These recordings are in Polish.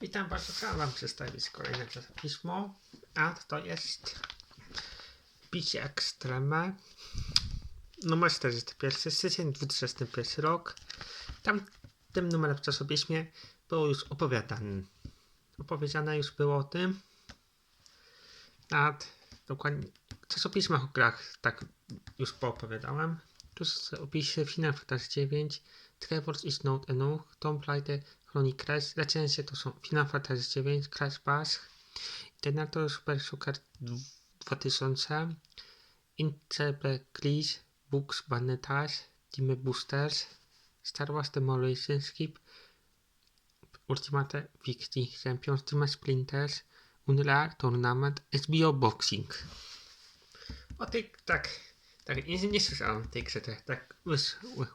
Witam bardzo, chciałem Wam przedstawić kolejne pismo, a to jest Bicie Ekstreme numer 41, styczeń 2001 rok. Tam tym numerem w czasopiśmie było już opowiadane. Opowiedziane już było o tym. Nad dokładnie w czasopismach o grach tak już poopowiadałem. Tu jest opisie Final Fantasy 9, Traverse is not enough, Tomb Raider, Chronik Crash. Recenzje to są Final Fantasy 9, Crash Bash, Terminator Super Soccer 2000, Interpreclis, Books Bannetage, Team Boosters, Star Wars Demolition Skip, Ultimate Victory Champions, Team Splinters, Unreal Tournament, HBO Boxing. O tej, tak, tak, nie, nie słyszałem tej grze, tak, tak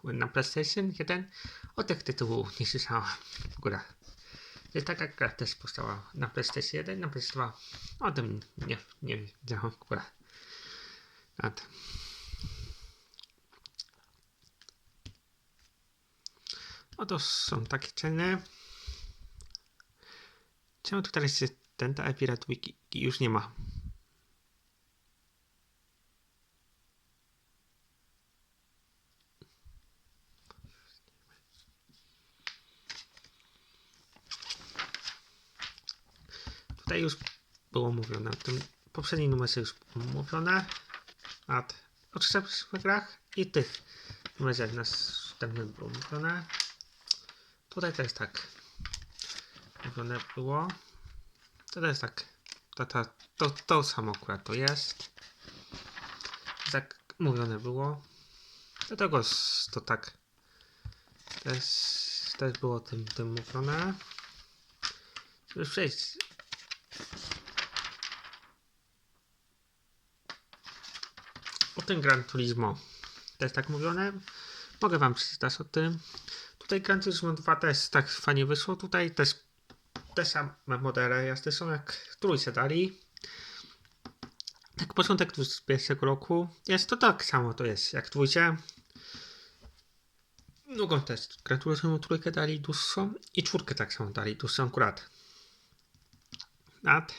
na PlayStation 1, o tych tytułów nie słyszałem w ogóle. To jest taka gra też powstała na PlayStation 1, na PS2, o tym nie, nie wiedziałem w ogóle. Nad. No to są takie ceny. Czemu tu teraz jest ten ta Epirat Wiki już nie ma? Tutaj już było mówione, w tym poprzednim numerze już mówione a o trzech grach i tych numerze następnym było mówione. Tutaj też tak mówione było. To też tak, to, to, to, to samo akurat to jest. Tak mówione było. Dlatego to tak też, też było tym, tym mówione. Żeby przejść o tym Gran Turismo też tak mówione. Mogę wam przeczytać o tym. Tutaj Gran Turismo 2 też tak fajnie wyszło. Tutaj też te same modele jazdy są jak trójce dali. Tak początek 2021 roku. Jest to tak samo to jest jak dwójcie. Drugą też Gran Turismo trójkę dali dłuższą i czwórkę tak samo dali dłuższą akurat. Nad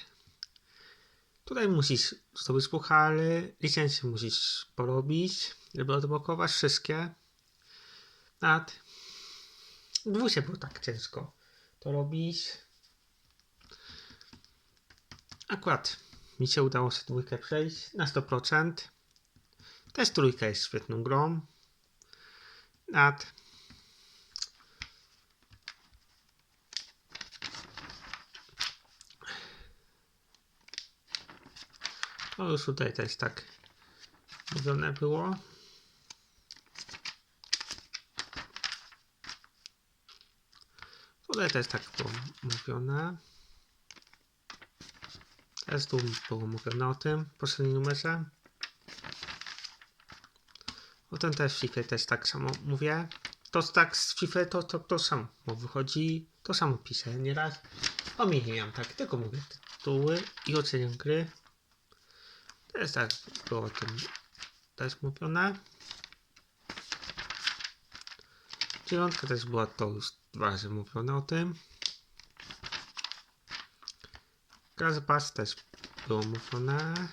Tutaj musisz zdobyć puchary, licencję musisz porobić, żeby odblokować wszystkie. Nad dwójcie było tak ciężko to robić. Akurat mi się udało sobie dwójkę przejść na 100%. Też trójka jest świetną grą. Nad No już tutaj też tak mówione było. Tutaj też tak było mówione. Też tu było mówione o tym w poprzednim numerze. O ten też w też tak samo mówię. To tak z FIFA to, to, to samo wychodzi. To samo piszę nieraz. Pomijam tak, tylko mówię tytuły i oceniam gry. Też tak było o tym też mówione. Dziewiątka też była to już dwa razy mówione o tym. Gazbas też było mówione.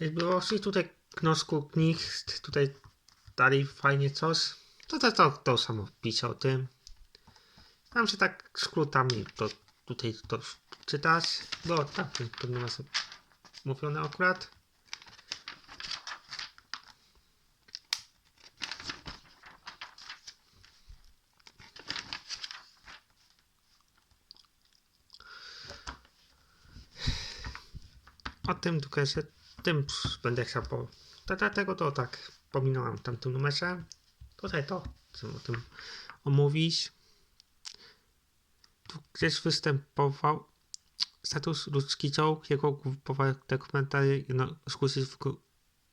Było i tutaj knosku knih, tutaj dali fajnie coś. To to, to, to samo pisze o tym. Tam się tak skrótami to tutaj to czytać, bo tak pewnie ma sobie mówione akurat. O tym tylko jeszcze tym będę chciał po... Dlatego to tak pominąłem tamtym numerze. Tutaj to chcę o tym omówić gdzieś występował status ludzki czołg, jego grupowe dokumentary dyskusji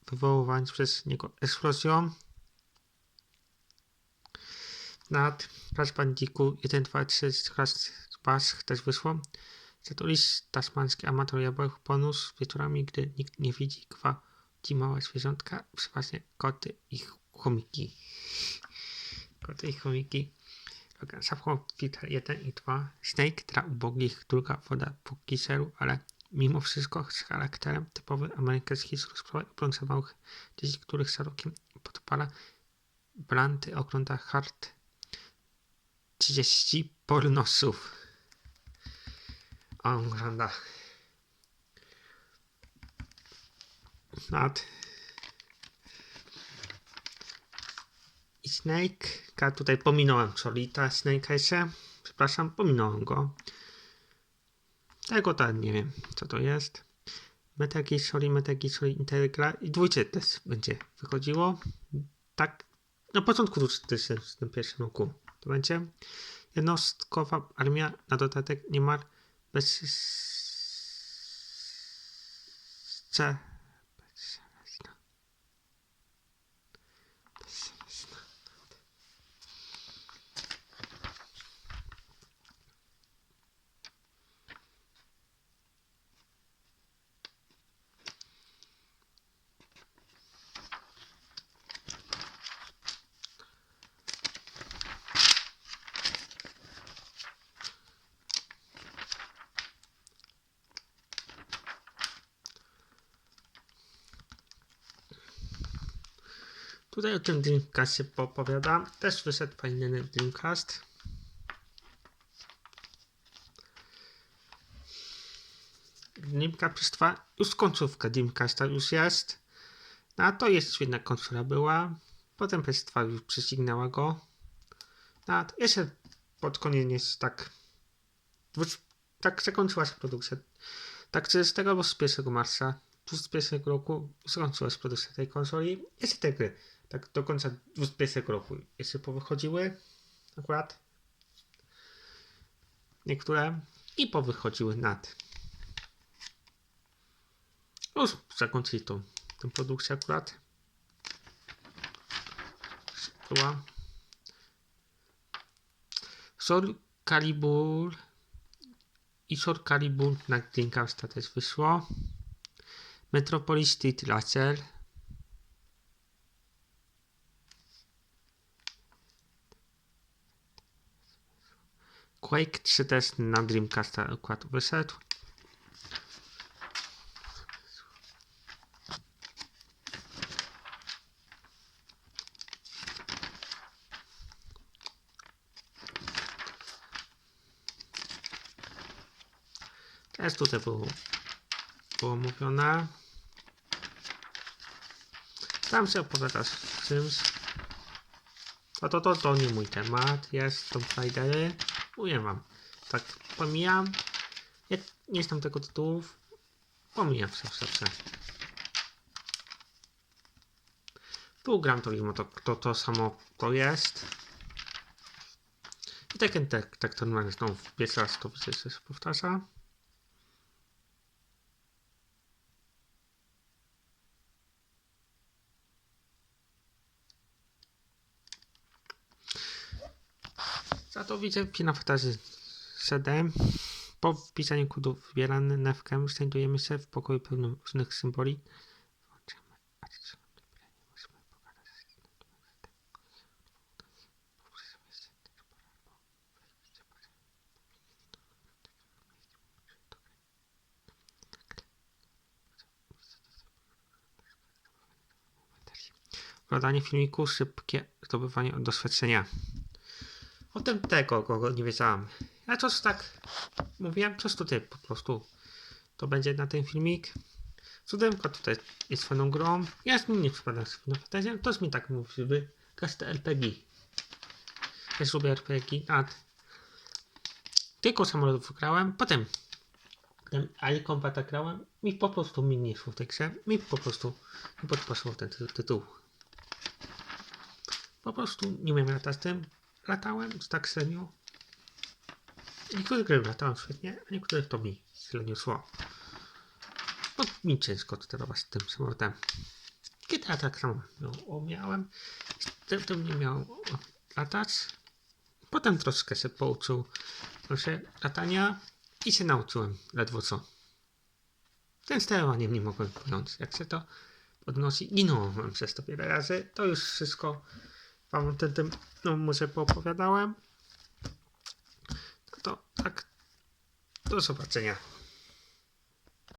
wywoływań przez niego eksplozją nad Crash Bandicoot 1, 2, 3, Crash Bash też wyszło. Zatuliś tasmański amator jabłek bonus wieczorami, gdy nikt nie widzi dzieci, małe zwierzątka, przeważnie koty i chomiki. Koty i chomiki. Peter 1 i 2. Snake dla ubogich, druga woda po kiseru, ale mimo wszystko z charakterem typowy amerykański rozprawy obrońca małych dzieci, których szerokim podpala Branty ogląda hard 30 pornosów. On ogląda nad i Snake. Ja tutaj pominąłem Solita Snake'a. Przepraszam, pominąłem go. Tego to nie wiem, co to jest. Metal Gear Solid, Metal Gear Solid Integra i dwójce też będzie wychodziło. Tak, na początku 2001 roku to będzie. Jednostkowa armia na dodatek niemal bez bezszelestna. Tutaj o tym Dreamcastie opowiadam. Też wyszedł fajny Dreamcast. Dreamcast plus 2, już końcówka Dreamcasta już jest. No a to jest świetna konsola była. Potem PS2 już prześcignęła go. No a jeszcze pod koniec jest tak... Tak zakończyła się produkcja. Tak 30 albo z 1 marca 2021 roku skończyła się produkcja tej konsoli. Jeszcze te gry tak do końca 2021 roku jeszcze powychodziły akurat niektóre i powychodziły nad. Już zakończyli tą, tą produkcję akurat. Była. Soul Calibur i Soul Calibur na Dreamcasta też wyszło. Metropolis Racer Quake 3 też na Dreamcasta akurat wyszedł. Też tutaj było, była mówiona. Tam się opowiada z czymś. A to, to, to nie mój temat. jest jestem Fridery. Mówię wam. Tak, pomijam. Ja nie znam tego tytułów. Pomijam się zawsze. Tu Gran Turismo to, to, to samo to jest. I tak, tak, tak to normalnie znowu pierwszy raz to się powtarza. Za to widzę Final Fantasy 7. Po wpisaniu kodów wybieranym newkiem znajdujemy się w pokoju pełnym różnych symboli. Włączamy filmiku, szybkie zdobywanie doświadczenia. O tym tego, kogo nie wiedziałam. Ja coś tak mówiłem, coś tutaj po prostu to będzie na ten filmik. Cudemka tutaj jest fajną grą. Ja z nim nie przypadam z to jest mi tak mówi, żeby każde RPG. Też lubię RPG, a tylko samolotów grałem, potem ten Ali grałem mi po prostu mi nie szło w tej grze, mi po prostu nie podpasował ten ty tytuł. Po prostu nie umiem latać tym, latałem tak średnio. Niektóre gry latałem świetnie, a niektóre to mi średnio szło. Bo mi ciężko sterować tym samolotem. GTA tak samo no, miałem. Tym nie miał latać. Potem troszkę się pouczył proszę, latania i się nauczyłem ledwo co. Ten sterowaniem nie mogłem pojąć, jak się to odnosi. Ginąłem przez to wiele razy. To już wszystko wam tym no, może poopowiadałem. No to tak. Do zobaczenia.